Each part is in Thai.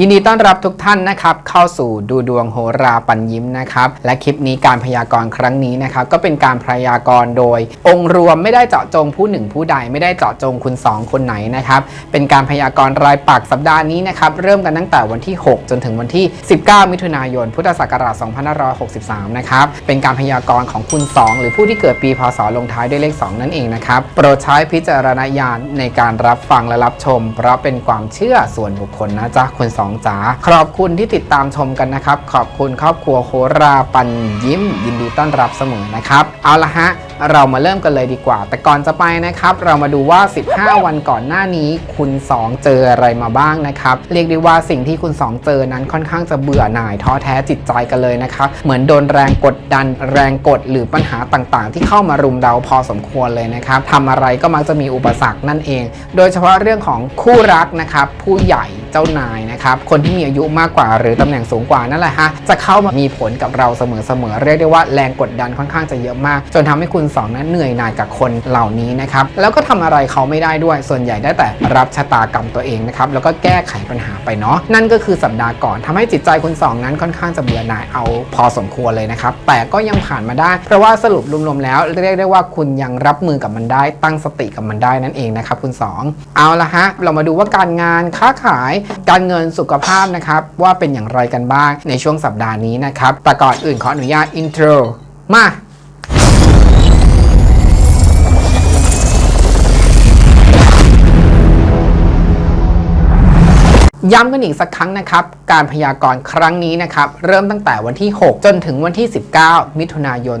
ยินดีต้อนรับทุกท่านนะครับเข้าสู่ดูดวงโหราปัญยิ้มนะครับและคลิปนี้การพยากรณ์ครั้งนี้นะครับก็เป็นการพยากรณ์โดย องค์รวมไม่ได้เจาะจงผู้หนึ่งผู้ใดไม่ได้เจาะจงคุณ 2 คนไหนนะครับเป็นการพยากรณ์รายปักสัปดาห์นี้นะครับเริ่มกันตั้งแต่วันที่ 6 จนถึงวันที่ 19 มิถุนายน พุทธศักราช 2563 นะครับเป็นการพยากรณ์ของคุณ 2 หรือผู้ที่เกิดปีพศลงท้ายด้วยเลข 2 นั่นเองนะครับโปรดใช้พิจารณญาณในการรับฟังและรับชม เพราะเป็นความเชื่อส่วนบุคคลนะจ๊ะคุณสองจ๋าขอบคุณที่ติดตามชมกันนะครับ ขอบคุณครอบครัวโคราปันยิ้ม ยินดีต้อนรับเสมอนะครับ เอาละฮะเรามาเริ่มกันเลยดีกว่า แต่ก่อนจะไปนะครับ เรามาดูว่า 15 วันก่อนหน้านี้ คุณ 2 เจออะไรมาบ้างนะครับ เรียกได้ว่าสิ่งที่คุณ 2 เจอนั้นค่อนข้างจะเบื่อหน่ายท้อแท้จิตใจกันเลยนะครับ เหมือนโดนแรงกดดันแรงกดหรือปัญหาต่างๆ ที่เข้ามารุมเราพอสมควรเลยนะครับทำอะไรก็มักจะมีอุปสรรคนั่นเอง โดยเฉพาะเรื่องของคู่รักนะครับผู้ใหญ่เจ้านายนะครับคนที่มีอายุมากกว่า หรือตำแหน่งสูงกว่านั่นแหละฮะจะเข้ามามีผลกับเราเสมอๆเรียกได้ว่าแรงกดดันค่อนข้างจะเยอะมาก จนทำให้คุณณสองนั้นเหนื่อยหน่ายกับคนเหล่านี้นะครับแล้วก็ทำอะไรเขาไม่ได้ด้วย ส่วนใหญ่ได้แต่รับชะตากรรมตัวเองนะครับแล้วก็แก้ไขปัญหาไปเนาะนั่นก็คือสัปดาห์ก่อนทำให้จิตใจคุณสองนั้นค่อนข้างจะเบื่อหน่ายเอาพอสมควรเลยนะครับแต่ก็ยังผ่านมาได้ เพราะว่าสรุปรวมๆแล้ว เรียกได้ว่าคุณยังรับมือกับมันได้ ตั้งสติกับมันได้นั่นเองนะครับคุณสองเอาละฮะเรามาดูว่าการงานค้าขาย การเงินสุขภาพนะครับว่าเป็นอย่างไรกันบ้างในช่วงสัปดาห์นี้นะครับแต่ก่อนอื่นขออนุญาตอินโทรมา ย้ำกันอีกสักครั้งนะครับ การพยากรณ์ครั้งนี้นะครับ เริ่มตั้งแต่วันที่ 6 จนถึงวันที่ 19 มิถุนายน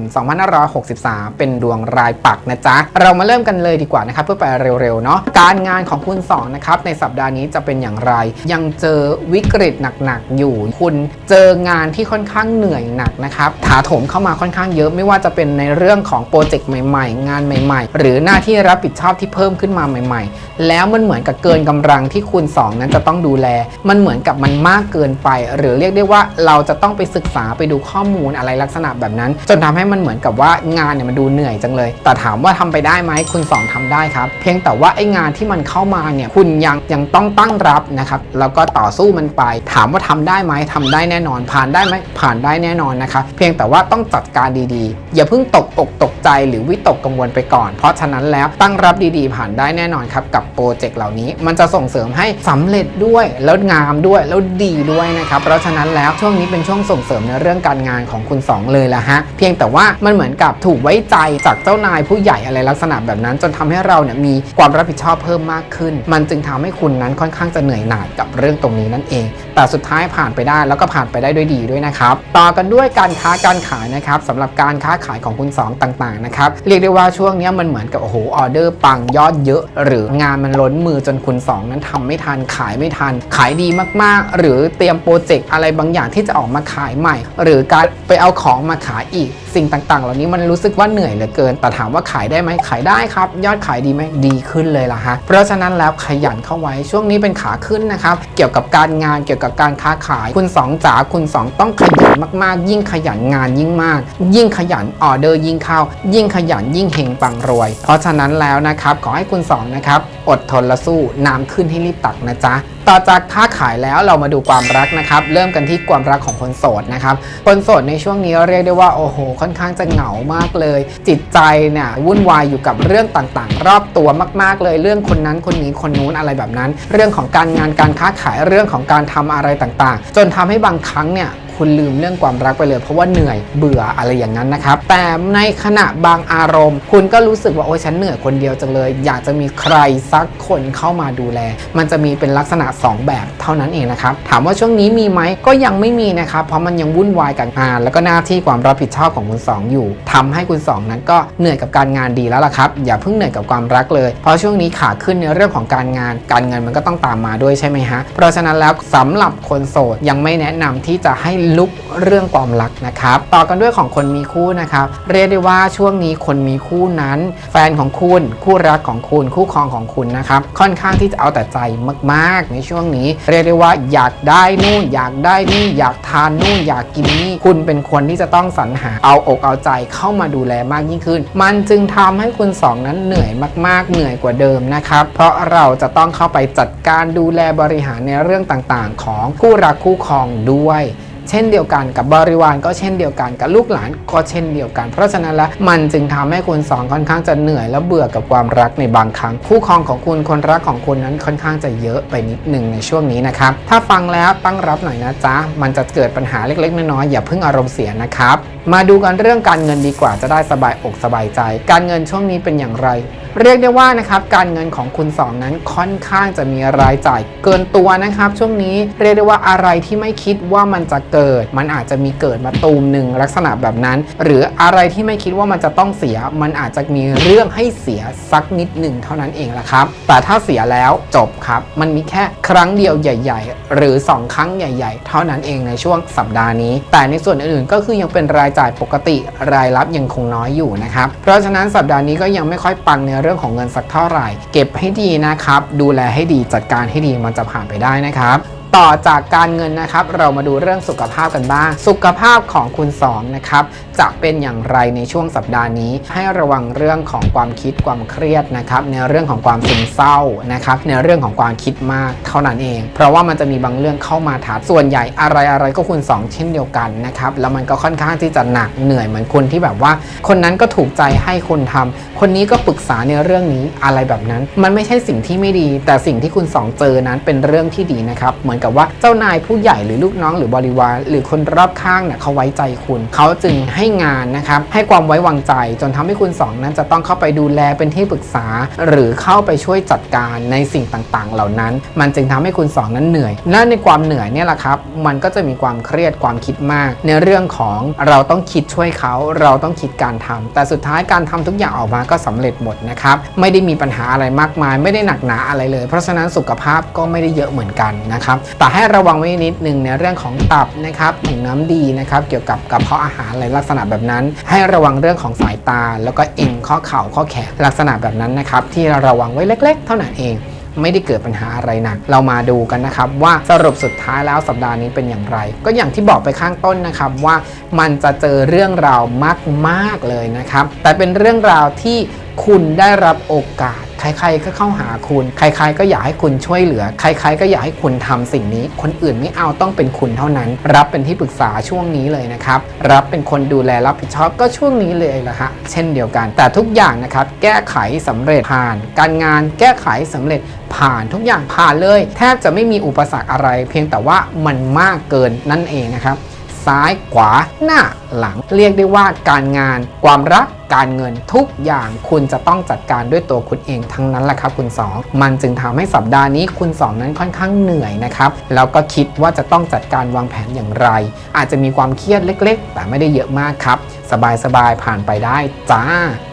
2563 เป็นดวงรายปักนะจ๊ะ เรามาเริ่มกันเลยดีกว่านะครับ เพื่อไปเร็วๆเนาะการงานของคุณ2นะครับในสัปดาห์นี้จะเป็นอย่างไร ยังเจอวิกฤตหนักๆอยู่ คุณเจองานที่ค่อนข้างเหนื่อยหนักนะครับถาโถมเข้ามาค่อนข้างเยอะไม่ว่าจะเป็นในเรื่องของโปรเจกต์ใหม่ ๆ งานใหม่ ๆ หรือหน้าที่รับผิดชอบที่เพิ่มขึ้นมาใหม่ ๆ แล้วมันเหมือนกับเกินกำลังที่คุณ 2 นั้นจะต้องดูแลมันเหมือนกับมันมากเกินไป หรือเรียกได้ว่าเราจะต้องไปศึกษาไปดูข้อมูลอะไรลักษณะแบบนั้น จนทำให้มันเหมือนกับว่างานเนี่ยมันดูเหนื่อยจังเลย แต่ถามว่าทำไปได้ไหมคุณ 2ทำได้ครับ เพียงแต่ว่าไอ้งานที่มันเข้ามาเนี่ยคุณยังยังต้องตั้งรับนะครับแล้วก็ต่อสู้มันไป ถามว่าทำได้ไหมทำได้แน่นอน ผ่านได้ไหมผ่านได้แน่นอนนะครับเพียงแต่ว่าต้องจัดการดีๆ อย่าเพิ่งตกอกตกใจหรือวิตกกังวลไปก่อน เพราะฉะนั้นแล้วตั้งรับดีๆ ผ่านได้แน่นอนครับกับโปรเจกต์เหล่านี้ มันจะส่งเสริมให้สำเร็จด้วยแล้วงามด้วยแล้วดีด้วยนะครับเพราะฉะนั้นแล้วช่วงนี้เป็นช่วงส่งเสริมในเรื่องการงานของคุณ 2 เลยละฮะเพียงแต่ว่ามันเหมือนกับถูกไว้ใจจากเจ้านายผู้ใหญ่อะไรลักษณะแบบนั้น จนทำให้เราเนี่ยมีความรับผิดชอบเพิ่มมากขึ้น มันจึงทำให้คุณนั้นค่อนข้างจะเหนื่อยหน่ายกับเรื่องตรงนี้นั่นเอง แต่สุดท้ายผ่านไปได้แล้วก็ผ่านไปได้ด้วยดีด้วยนะครับต่อกันด้วยการค้าการขายนะครับสำหรับการค้าขายของคุณ 2 ต่างๆนะครับเรียกได้ว่าช่วงนี้มันเหมือนกับโอ้โหออเดอร์ปังยอดเยอะ หรืองานมันล้นมือจนคุณ 2 นั้นทำไม่ทันขายไม่ทันขายดีมากๆ หรือเตรียมโปรเจกต์อะไรบางอย่างที่จะออกมาขายใหม่ หรือการไปเอาของมาขายอีก สิ่งต่างๆ เหล่านี้มันรู้สึกว่าเหนื่อยเหลือเกิน แต่ถามว่าขายได้ไหมขายได้ครับ ยอดขายดีไหมดีขึ้นเลยล่ะฮะเพราะฉะนั้นแล้วขยันเข้าไว้ช่วงนี้เป็นขาขึ้นนะครับเกี่ยวกับการงานเกี่ยวกับการค้าขาย คุณสองจ๋าคุณสองต้องขยันมากๆ ยิ่งขยันงานยิ่งมาก ยิ่งขยันออเดอร์ยิ่งเข้า ยิ่งขยันยิ่งเฮงปังรวย เพราะฉะนั้นแล้วนะครับขอให้คุณสองนะครับอดทนและสู้น้ำขึ้นให้รีบตักนะจ๊ะต่อจากค้าขายแล้วเรามาดูความรักนะครับ เริ่มกันที่ความรักของคนโสดนะครับคนโสดในช่วงนี้เรียกได้ว่าโอ้โหค่อนข้างจะเหงามากเลย จิตใจเนี่ยวุ่นวายอยู่กับเรื่องต่างๆ รอบตัวมากๆ เลยเรื่องคนนั้นคนนี้คนนู้นอะไรแบบนั้น เรื่องของการงานการค้าขายเรื่องของการทำอะไรต่างๆ จนทำให้บางครั้งเนี่ย คุณลืมเรื่องความรักไปเลย เพราะว่าเหนื่อยเบื่ออะไรอย่างนั้นนะครับ แต่ในขณะบางอารมณ์ คุณก็รู้สึกว่าโอ้ยฉันเหนื่อยคนเดียวจังเลย อยากจะมีใครสักคนเข้ามาดูแล มันจะมีเป็นลักษณะ 2 แบบเท่านั้นเองนะครับ ถามว่าช่วงนี้มีไหมก็ยังไม่มีนะครับ เพราะมันยังวุ่นวายกับงาน แล้วก็หน้าที่ความรับผิดชอบของคุณ 2 อยู่ทำให้คุณ 2 นั้นก็เหนื่อยกับการงานดีแล้วล่ะครับ อย่าเพิ่งเหนื่อยกับความรักเลย เพราะช่วงนี้ขาขึ้นในเรื่องของการงาน การเงินมันก็ต้องตามมาด้วยใช่ไหมฮะ เพราะฉะนั้นแล้วสำหรับคนโสดยังไม่แนะนำที่จะให้ลุกเรื่องความรักนะครับ ต่อกันด้วยของคนมีคู่นะครับ เรียกได้ว่าช่วงนี้คนมีคู่นั้น แฟนของคุณ คู่รักของคุณ คู่ครองของคุณนะครับ ค่อนข้างที่จะเอาแต่ใจมาก ๆ ในช่วงนี้ เรียกได้ว่าอยากได้นู่น อยากได้นี่อยากทานนู่นอยากกินนี่ คุณเป็นคนที่จะต้องสรรหาเอาอกเอาใจเข้ามาดูแลมากยิ่งขึ้น มันจึงทำให้คุณสองนั้นเหนื่อยมาก ๆ เหนื่อยกว่าเดิมนะครับ เพราะเราจะต้องเข้าไปจัดการดูแลบริหารในเรื่องต่าง ๆ ของคู่รักคู่ครองด้วย เช่นเดียวกันกับบริวารก็เช่นเดียวกันกับลูกหลานก็เช่นเดียวกัน เพราะฉะนั้นแล้วมันจึงทำให้คุณสองค่อนข้างจะเหนื่อยและเบื่อกับความรักในบางครั้ง คู่ครองของคุณคนรักของคุณนั้นค่อนข้างจะเยอะไปนิดหนึ่งในช่วงนี้นะครับถ้าฟังแล้วตั้งรับหน่อยนะจ๊ะมันจะเกิดปัญหาเล็กๆน้อยๆอย่าเพิ่งอารมณ์เสียนะครับมาดูกันเรื่องการเงินดีกว่าจะได้สบายอกสบายใจ การเงินช่วงนี้เป็นอย่างไร เรียกได้ว่านะครับการเงินของคุณสองนั้นค่อนข้างจะมีรายจ่ายเกินตัวนะครับ ช่วงนี้เรียกได้ว่าอะไรที่ไม่คิดว่ามันจะเกิด มันอาจจะมีเกิดมาตูมหนึ่งลักษณะแบบนั้น หรืออะไรที่ไม่คิดว่ามันจะต้องเสีย มันอาจจะมีเรื่องให้เสียสักนิดหนึ่งเท่านั้นเองละครับ แต่ถ้าเสียแล้วจบครับ มันมีแค่ครั้งเดียวใหญ่ ๆ หรือ 2 ครั้งใหญ่ ๆ เท่านั้นเองในช่วงสัปดาห์นี้ แต่ในส่วนอื่นๆก็คือยังเป็นรายจ่ายปกติรายรับยังคงน้อยอยู่นะครับ เพราะฉะนั้นสัปดาห์นี้ก็ยังไม่ค่อยปังในเรื่องของเงินสักเท่าไหร่ เก็บให้ดีนะครับ ดูแลให้ดีจัดการให้ดีมันจะผ่านไปได้นะครับ ต่อจากการเงินนะครับ เรามาดูเรื่องสุขภาพกันบ้าง สุขภาพของคุณสองนะครับจะเป็นอย่างไรในช่วงสัปดาห์นี้ ให้ระวังเรื่องของความคิดความเครียดนะครับ ในเรื่องของความซึมเศร้านะครับ ในเรื่องของความคิดมากเท่านั้นเอง เพราะว่ามันจะมีบางเรื่องเข้ามาถาส่วนใหญ่อะไรอะไรก็คุณสองเช่นเดียวกันนะครับแล้วมันก็ค่อนข้างที่จะหนักเหนื่อยเหมือนคนที่แบบว่า คนนั้นก็ถูกใจให้คนทำคนนี้ก็ปรึกษาในเรื่องนี้อะไรแบบนั้น มันไม่ใช่สิ่งที่ไม่ดี แต่สิ่งที่คุณสองเจอนั้นเป็นเรื่องที่ดีนะครับเหมือนกับว่าเจ้านายผู้ใหญ่หรือลูกน้องหรือบริวาร หรือคนรอบข้างเนี่ยเขาไว้ใจคุณ เขาจึงให้งานนะครับให้ความไว้วางใจจนทำให้คุณสองนั้นจะต้องเข้าไปดูแลเป็นที่ปรึกษา หรือเข้าไปช่วยจัดการในสิ่งต่างๆ เหล่านั้น มันจึงทำให้คุณสองนั้นเหนื่อย และในความเหนื่อยเนี่ยแหละครับ มันก็จะมีความเครียดความคิดมาก ในเรื่องของเราต้องคิดช่วยเขา เราต้องคิดการทำแต่สุดท้ายการทำทุกอย่างออกมาก็สำเร็จหมดนะครับไม่ได้มีปัญหาอะไรมากมาย ไม่ได้หนักหนาอะไรเลย เพราะฉะนั้นสุขภาพก็ไม่ได้เยอะเหมือนกันนะครับแต่ให้ระวังไว้นิดนึงในเรื่องของตับนะครับถุงน้ำดีนะครับเกี่ยวกับกระเพาะอาหารอะไรลักษณะแบบนั้น ให้ระวังเรื่องของสายตา แล้วก็เอ็นข้อเข่าข้อแขนลักษณะแบบนั้นนะครับที่เราระวังไว้เล็ก ๆ เท่านั้นเองไม่ได้เกิดปัญหาอะไรหนัก เรามาดูกันนะครับว่าสรุปสุดท้ายแล้วสัปดาห์นี้เป็นอย่างไร ก็อย่างที่บอกไปข้างต้นนะครับว่ามันจะเจอเรื่องราวมากๆเลยนะครับ แต่เป็นเรื่องราวที่คุณได้รับโอกาส ใครๆก็เข้าหาคุณ ใครๆก็อยากให้คุณช่วยเหลือ ใครๆก็อยากให้คุณทำสิ่งนี้ คนอื่นไม่เอาต้องเป็นคุณเท่านั้น รับเป็นที่ปรึกษาช่วงนี้เลยนะครับ รับเป็นคนดูแลรับผิดชอบก็ช่วงนี้เลยละฮะเช่นเดียวกัน แต่ทุกอย่างนะครับแก้ไขสำเร็จผ่าน การงานแก้ไขสำเร็จผ่านทุกอย่างผ่านเลย แทบจะไม่มีอุปสรรคอะไร เพียงแต่ว่ามันมากเกินนั่นเองนะครับ ซ้ายขวาหน้า หลัง เรียกได้ว่าการงาน ความรักการเงินทุกอย่างคุณจะต้องจัดการด้วยตัวคุณเองทั้งนั้นแหละครับคุณ 2 มันจึงทำให้สัปดาห์นี้คุณ 2 นั้นค่อนข้างเหนื่อยนะครับ แล้วก็คิดว่าจะต้องจัดการวางแผนอย่างไร อาจจะมีความเครียดเล็ก ๆ แต่ไม่ได้เยอะมากครับ สบายๆผ่านไปได้จ้า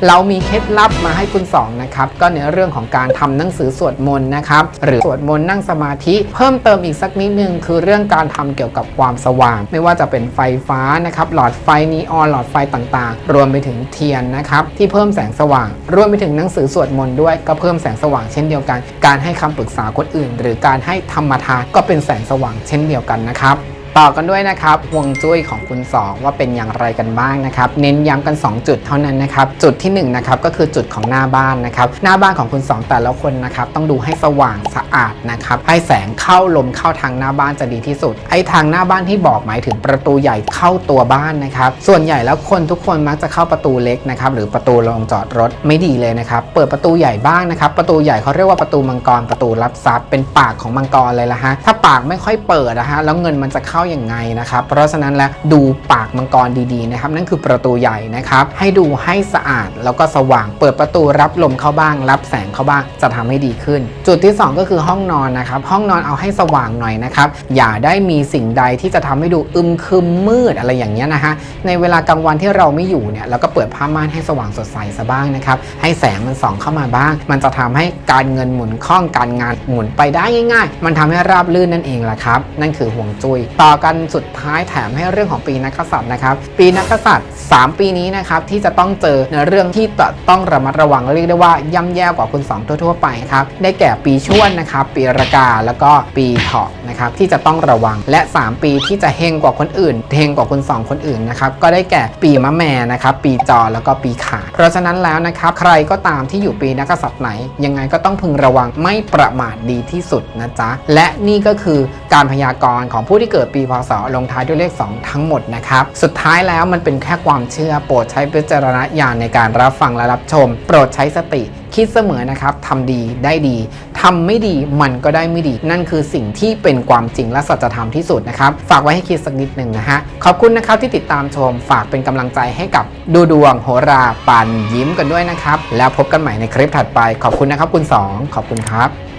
เรามีเคล็ดลับมาให้คุณ 2 นะครับ ก็ในเรื่องของการทำหนังสือสวดมนต์นะครับหรือสวดมนต์นั่งสมาธิเพิ่มเติมอีกสักนิดนึงคือเรื่องการทำเกี่ยวกับความสว่าง ไม่ว่าจะเป็นไฟฟ้านะครับหลอดไฟนีออนหลอดไฟต่างๆ รวมไปถึงเทียนนะครับที่เพิ่มแสงสว่าง รวมไปถึงหนังสือสวดมนต์ด้วยก็เพิ่มแสงสว่างเช่นเดียวกัน การให้คำปรึกษาคนอื่น หรือการให้ธรรมทานก็เป็นแสงสว่างเช่นเดียวกันนะครับ ต่อกันด้วยนะครับห่วงจุ้ยของคุณ 2 ว่าเป็นอย่างไรกันบ้างนะครับ เน้นย้ำกัน 2 จุดเท่านั้นนะครับ จุดที่1นะครับก็คือจุดของหน้าบ้านนะครับ หน้าบ้านของคุณ 2 แต่ละคนนะครับ ต้องดูให้สว่างสะอาดนะครับ ให้แสงเข้าลมเข้าทางหน้าบ้านจะดีที่สุด ไอ้ทางหน้าบ้านที่บอกหมายถึงประตูใหญ่เข้าตัวบ้านนะครับ ส่วนใหญ่แล้วคนทุกคนมักจะเข้าประตูเล็กนะครับหรือประตูลงจอดรถไม่ดีเลยนะครับ เปิดประตูใหญ่บ้างนะครับ ประตูใหญ่เขาเรียกว่าประตูมังกรประตูรับทรัพย์เป็นปากของมังกรเลยละฮะถ้าปากไม่ค่อยเปิดนะฮะแล้วเงินมันจะเข้าอย่างไงนะครับ เพราะฉะนั้นแล้วดูปากมังกรดีๆนะครับ นั่นคือประตูใหญ่นะครับ ให้ดูให้สะอาดแล้วก็สว่าง เปิดประตูรับลมเข้าบ้าง รับแสงเข้าบ้าง จะทำให้ดีขึ้น จุดที่ 2 ก็คือห้องนอนนะครับ ห้องนอนเอาให้สว่างหน่อยนะครับ อย่าได้มีสิ่งใดที่จะทำให้ดูอึมครึมมืดอะไรอย่างเงี้ยนะฮะ ในเวลากลางวันที่เราไม่อยู่เนี่ยเราก็เปิดผ้าม่านให้สว่างสดใสซะบ้างนะครับ ให้แสงมันส่องเข้ามาบ้าง มันจะทำให้การเงินหมุนคล่อง การงานหมุนไปได้ง่าย ๆ มันทำให้ราบรื่นนั่นเองแหละครับ นั่นคือห่วงจุย้ยต่ออกันสุดท้ายแถมให้เรื่องของปีนักษัตริย์นะครับ ปีนักษัตริย์ 3 ปีนี้นะครับที่จะต้องเจอในเรื่องที่ต้องระมัดระวังเรียกได้ว่าย่ำแย่กว่าคุณสองทั่วๆไปครับได้แก่ปีชวดนะครับ ปีรากาแล้วก็ปีเถาะนะครับที่จะต้องระวังและ 3 ปีที่จะเฮงกว่าคนอื่นเฮงกว่าคุณสองคนอื่นนะครับก็ได้แก่ปีมะแม่นะครับปีจอแล้วก็ปีขาดเพราะฉะนั้นแล้วนะครับใครก็ตามที่อยู่ปีนักกษัตริย์ไหน ยังไงก็ต้องพึงระวังไม่ประมาทดีที่สุดนะจ๊ะและนี่ก็คือการพยากรณ์ของผู้ที่เกิดปีพศลงท้ายด้วยเลข 2 ทั้งหมดนะครับ สุดท้ายแล้วมันเป็นแค่ความเชื่อโปรดใช้วิจารณญาณในการรับฟังและรับชม โปรดใช้สติคิดเสมอนะครับทำดีได้ดีทำไม่ดีมันก็ได้ไม่ดี นั่นคือสิ่งที่เป็นความจริงและสัจธรรมที่สุดนะครับ ฝากไว้ให้คิดสักนิดหนึ่งนะฮะ ขอบคุณนะครับที่ติดตามชม ฝากเป็นกำลังใจให้กับดูดวงโหราปันยิ้มกันด้วยนะครับ แล้วพบกันใหม่ในคลิปถัดไป ขอบคุณนะครับคุณสองขอบคุณครับ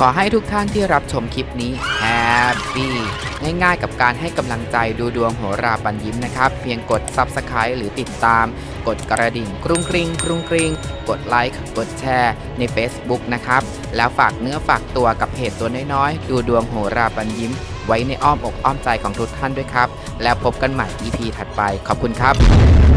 ขอให้ทุกท่านที่รับชมคลิปนี้แฮปปี้ง่ายๆกับการให้กำลังใจดูดวงโหราปันยิ้มนะครับ เพียงกด Subscribe หรือติดตาม กดกระดิ่งกรุงกริงกรุงกริงกดไลค์กดแชร์ใน Facebook นะครับ แล้วฝากเนื้อฝากตัวกับเพจตัวน้อยๆ ดูดวงโหราปันยิ้ม ไว้ในอ้อมอกอ้อมใจของทุกท่านด้วยครับ แล้วพบกันใหม่ EP ถัดไปขอบคุณครับ